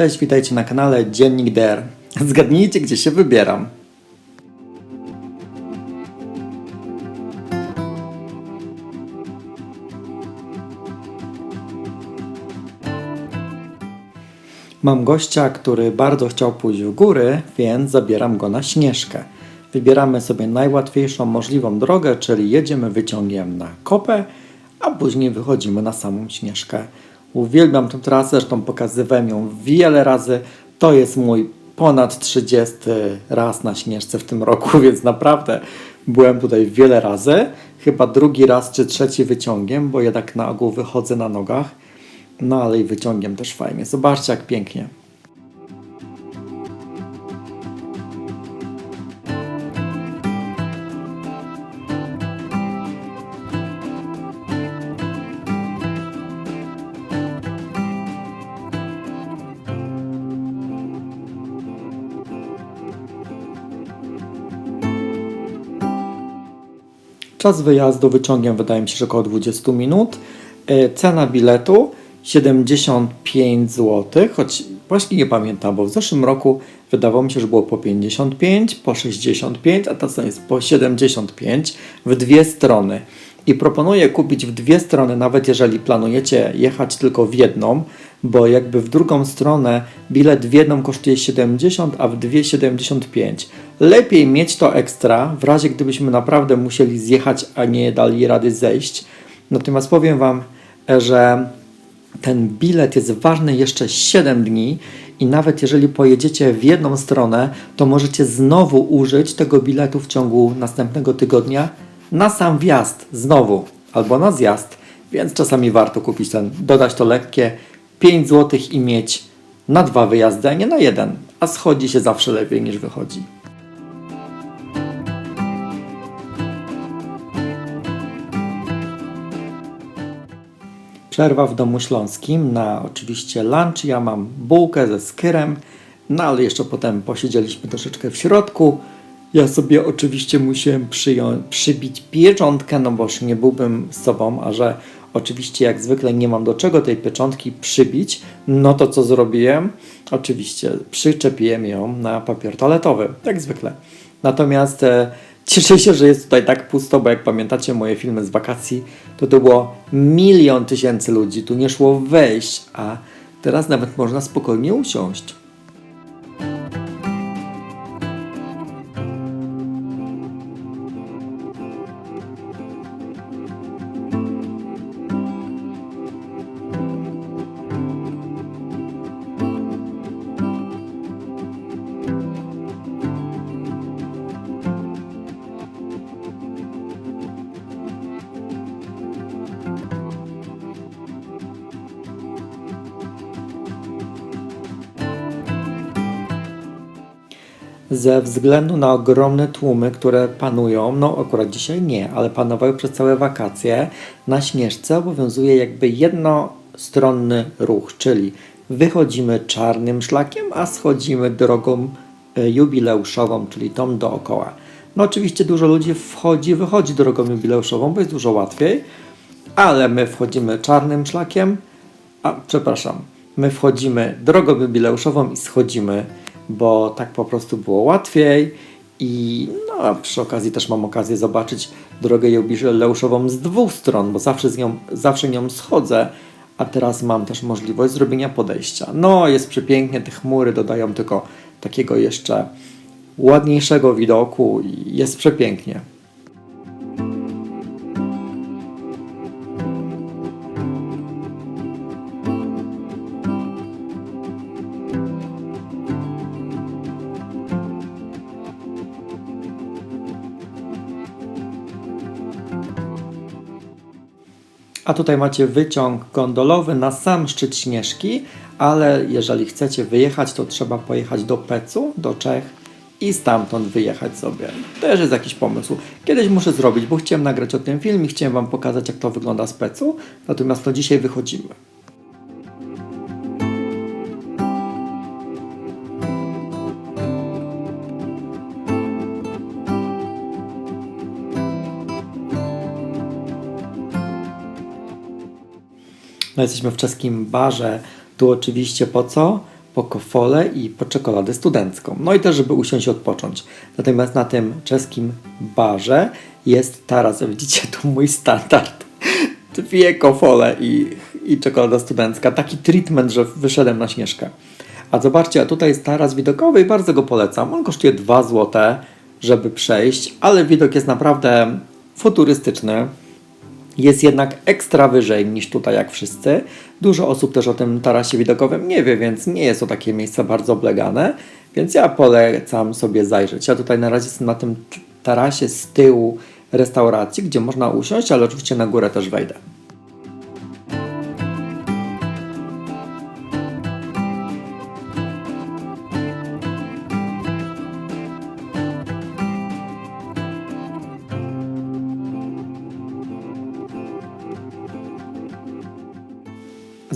Cześć, witajcie na kanale Dziennik DR. Zgadnijcie, gdzie się wybieram. Mam gościa, który bardzo chciał pójść w góry, więc zabieram go na śnieżkę. Wybieramy sobie najłatwiejszą możliwą drogę, czyli jedziemy wyciągiem na kopę, a później wychodzimy na samą śnieżkę. Uwielbiam tę trasę, zresztą pokazywałem ją wiele razy. To jest mój ponad 30 raz na śnieżce w tym roku, więc naprawdę byłem tutaj wiele razy. Chyba drugi raz czy trzeci wyciągiem, bo jednak na ogół wychodzę na nogach. No ale i wyciągiem też fajnie. Zobaczcie jak pięknie. Czas wyjazdu wyciągiem wydaje mi się, że około 20 minut. E, Cena biletu 75 zł, choć właśnie nie pamiętam, bo w zeszłym roku wydawało mi się, że było po 55, po 65, a teraz jest po 75 w dwie strony. I proponuję kupić w dwie strony, nawet jeżeli planujecie jechać tylko w jedną, bo jakby w drugą stronę bilet w jedną kosztuje 70, a w dwie 75. Lepiej mieć to ekstra, w razie gdybyśmy naprawdę musieli zjechać, a nie dali rady zejść. Natomiast powiem Wam, że ten bilet jest ważny jeszcze 7 dni i nawet jeżeli pojedziecie w jedną stronę, to możecie znowu użyć tego biletu w ciągu następnego tygodnia na sam wjazd znowu albo na zjazd, więc czasami warto kupić ten, dodać to lekkie 5 zł i mieć na dwa wyjazdy, a nie na jeden, a schodzi się zawsze lepiej niż wychodzi. Przerwa w domu śląskim na oczywiście lunch. Ja mam bułkę ze skyrem, no ale jeszcze potem posiedzieliśmy troszeczkę w środku. Ja sobie oczywiście musiałem przyją- przybić pieczątkę, no boż nie byłbym sobą, a że oczywiście jak zwykle nie mam do czego tej pieczątki przybić, no to co zrobiłem? Oczywiście przyczepiłem ją na papier toaletowy, jak zwykle. Natomiast e, cieszę się, że jest tutaj tak pusto, bo jak pamiętacie moje filmy z wakacji, to to było milion tysięcy ludzi, tu nie szło wejść, a teraz nawet można spokojnie usiąść. Ze względu na ogromne tłumy, które panują, no akurat dzisiaj nie, ale panowały przez całe wakacje, na Śnieżce obowiązuje jakby jednostronny ruch, czyli wychodzimy czarnym szlakiem, a schodzimy drogą e, jubileuszową, czyli tą dookoła. No oczywiście dużo ludzi wchodzi, wychodzi drogą jubileuszową, bo jest dużo łatwiej, ale my wchodzimy czarnym szlakiem, a przepraszam, my wchodzimy drogą jubileuszową i schodzimy, bo tak po prostu było łatwiej. I no, przy okazji też mam okazję zobaczyć drogę jubileuszową z dwóch stron, bo zawsze, z nią, zawsze nią schodzę, a teraz mam też możliwość zrobienia podejścia. No, jest przepięknie, te chmury dodają tylko takiego jeszcze ładniejszego widoku i jest przepięknie. A tutaj macie wyciąg gondolowy na sam szczyt Śnieżki, ale jeżeli chcecie wyjechać, to trzeba pojechać do Pecu, do Czech i stamtąd wyjechać sobie. Też jest jakiś pomysł. Kiedyś muszę zrobić, bo chciałem nagrać o tym film i chciałem Wam pokazać, jak to wygląda z Pecu, natomiast to dzisiaj wychodzimy. No jesteśmy w czeskim barze. Tu oczywiście po co? po kofolę i po czekoladę studencką. No i też, żeby usiąść i odpocząć. Natomiast na tym czeskim barze jest taras. Widzicie, to mój standard. Dwie kofole i, i czekolada studencka. Taki treatment, że wyszedłem na śnieżkę. A zobaczcie, a tutaj jest taras widokowy i bardzo go polecam. On kosztuje 2 zł, żeby przejść, ale widok jest naprawdę futurystyczny jest jednak ekstra wyżej niż tutaj, jak wszyscy. Dużo osób też o tym tarasie widokowym nie wie, więc nie jest to takie miejsce bardzo oblegane, więc ja polecam sobie zajrzeć. Ja tutaj na razie jestem na tym tarasie z tyłu restauracji, gdzie można usiąść, ale oczywiście na górę też wejdę.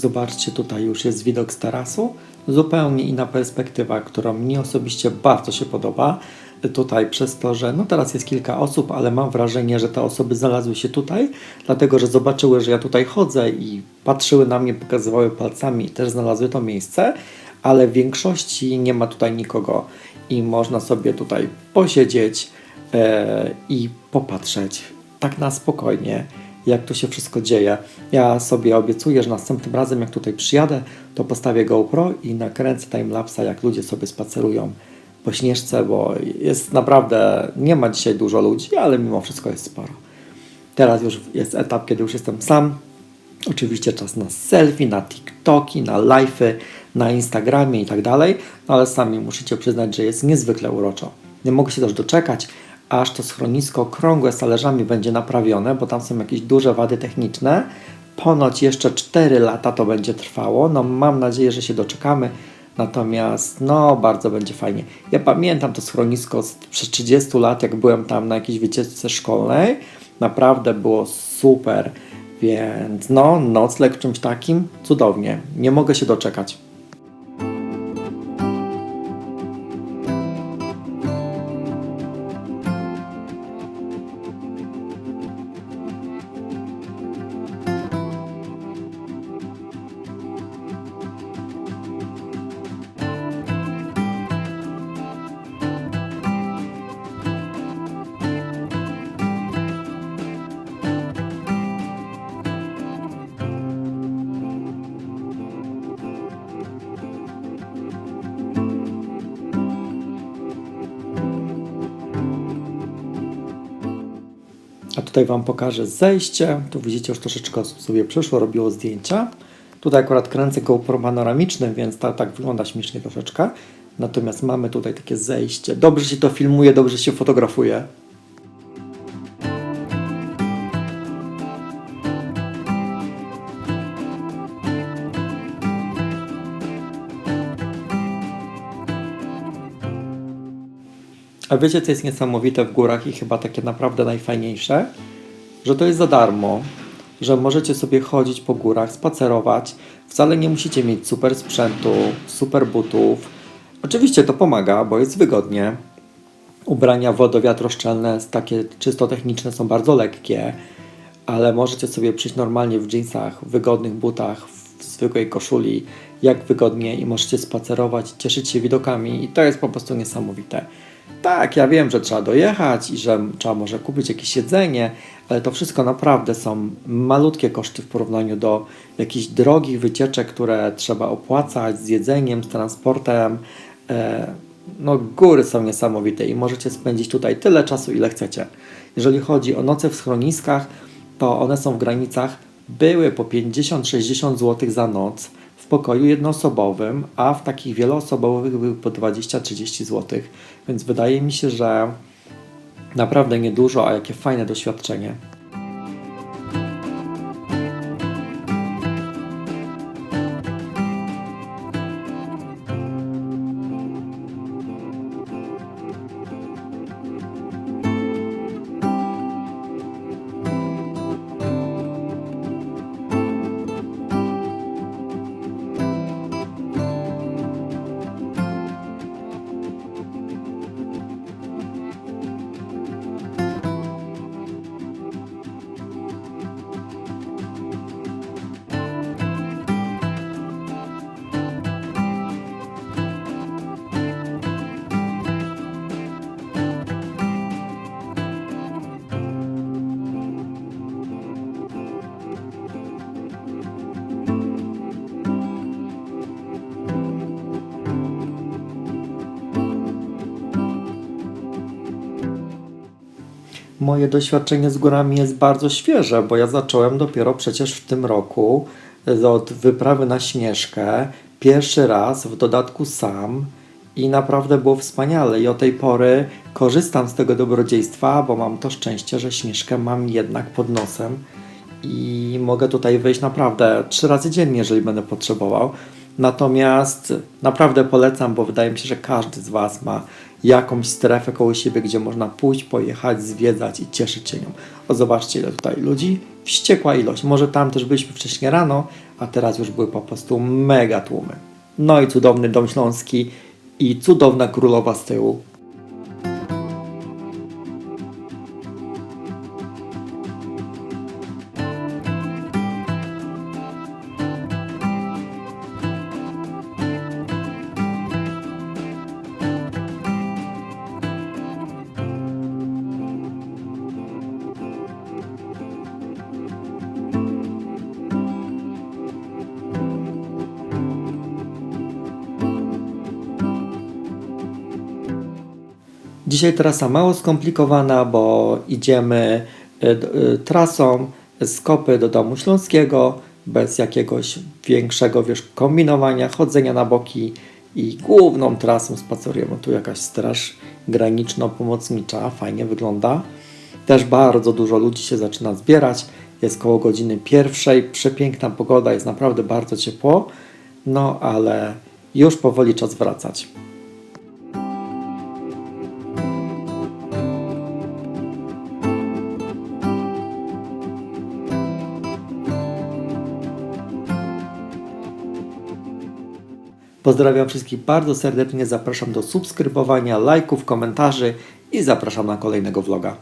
Zobaczcie, tutaj już jest widok z tarasu. Zupełnie inna perspektywa, która mnie osobiście bardzo się podoba. Tutaj przez to, że no teraz jest kilka osób, ale mam wrażenie, że te osoby znalazły się tutaj, dlatego że zobaczyły, że ja tutaj chodzę i patrzyły na mnie, pokazywały palcami i też znalazły to miejsce, ale w większości nie ma tutaj nikogo i można sobie tutaj posiedzieć e, i popatrzeć tak na spokojnie jak to się wszystko dzieje. Ja sobie obiecuję, że następnym razem, jak tutaj przyjadę, to postawię GoPro i nakręcę timelapsa, jak ludzie sobie spacerują po śnieżce, bo jest naprawdę, nie ma dzisiaj dużo ludzi, ale mimo wszystko jest sporo. Teraz już jest etap, kiedy już jestem sam. Oczywiście czas na selfie, na TikToki, na live'y, na Instagramie i tak dalej, ale sami musicie przyznać, że jest niezwykle uroczo. Nie mogę się też doczekać, aż to schronisko krągłe z talerzami będzie naprawione, bo tam są jakieś duże wady techniczne. Ponoć jeszcze 4 lata to będzie trwało. No mam nadzieję, że się doczekamy. Natomiast no bardzo będzie fajnie. Ja pamiętam to schronisko sprzed 30 lat, jak byłem tam na jakiejś wycieczce szkolnej. Naprawdę było super. Więc no, nocleg czymś takim cudownie. Nie mogę się doczekać. A tutaj Wam pokażę zejście. Tu widzicie, już troszeczkę osób sobie przyszło, robiło zdjęcia. Tutaj akurat kręcę GoPro panoramicznym, więc tak, tak wygląda śmiesznie troszeczkę. Natomiast mamy tutaj takie zejście. Dobrze się to filmuje, dobrze się fotografuje. A wiecie, co jest niesamowite w górach i chyba takie naprawdę najfajniejsze? Że to jest za darmo, że możecie sobie chodzić po górach, spacerować. Wcale nie musicie mieć super sprzętu, super butów. Oczywiście to pomaga, bo jest wygodnie. Ubrania wodowiatroszczelne, takie czysto techniczne, są bardzo lekkie, ale możecie sobie przyjść normalnie w jeansach, w wygodnych butach, w zwykłej koszuli, jak wygodnie i możecie spacerować, cieszyć się widokami i to jest po prostu niesamowite. Tak, ja wiem, że trzeba dojechać i że trzeba może kupić jakieś jedzenie, ale to wszystko naprawdę są malutkie koszty w porównaniu do jakichś drogich wycieczek, które trzeba opłacać z jedzeniem, z transportem. E, no, góry są niesamowite i możecie spędzić tutaj tyle czasu, ile chcecie. Jeżeli chodzi o noce w schroniskach, to one są w granicach, były po 50-60 zł za noc pokoju jednoosobowym, a w takich wieloosobowych były po 20-30 zł. Więc wydaje mi się, że naprawdę niedużo, a jakie fajne doświadczenie. Moje doświadczenie z górami jest bardzo świeże, bo ja zacząłem dopiero przecież w tym roku z- od wyprawy na Śnieżkę. Pierwszy raz, w dodatku sam i naprawdę było wspaniale i od tej pory korzystam z tego dobrodziejstwa, bo mam to szczęście, że Śnieżkę mam jednak pod nosem i mogę tutaj wyjść naprawdę trzy razy dziennie, jeżeli będę potrzebował. Natomiast naprawdę polecam, bo wydaje mi się, że każdy z Was ma jakąś strefę koło siebie, gdzie można pójść, pojechać, zwiedzać i cieszyć się nią. O, zobaczcie, ile tutaj ludzi. Wściekła ilość. Może tam też byliśmy wcześniej rano, a teraz już były po prostu mega tłumy. No i cudowny Dom Śląski i cudowna królowa z tyłu. Dzisiaj trasa mało skomplikowana, bo idziemy d- y, trasą z Kopy do Domu Śląskiego, bez jakiegoś większego wiesz, kombinowania, chodzenia na boki i główną trasą spacerujemy. Tu jakaś straż graniczno-pomocnicza, fajnie wygląda. Też bardzo dużo ludzi się zaczyna zbierać. Jest koło godziny pierwszej, przepiękna pogoda, jest naprawdę bardzo ciepło, no ale już powoli czas wracać. Pozdrawiam wszystkich bardzo serdecznie, zapraszam do subskrybowania, lajków, komentarzy i zapraszam na kolejnego vloga.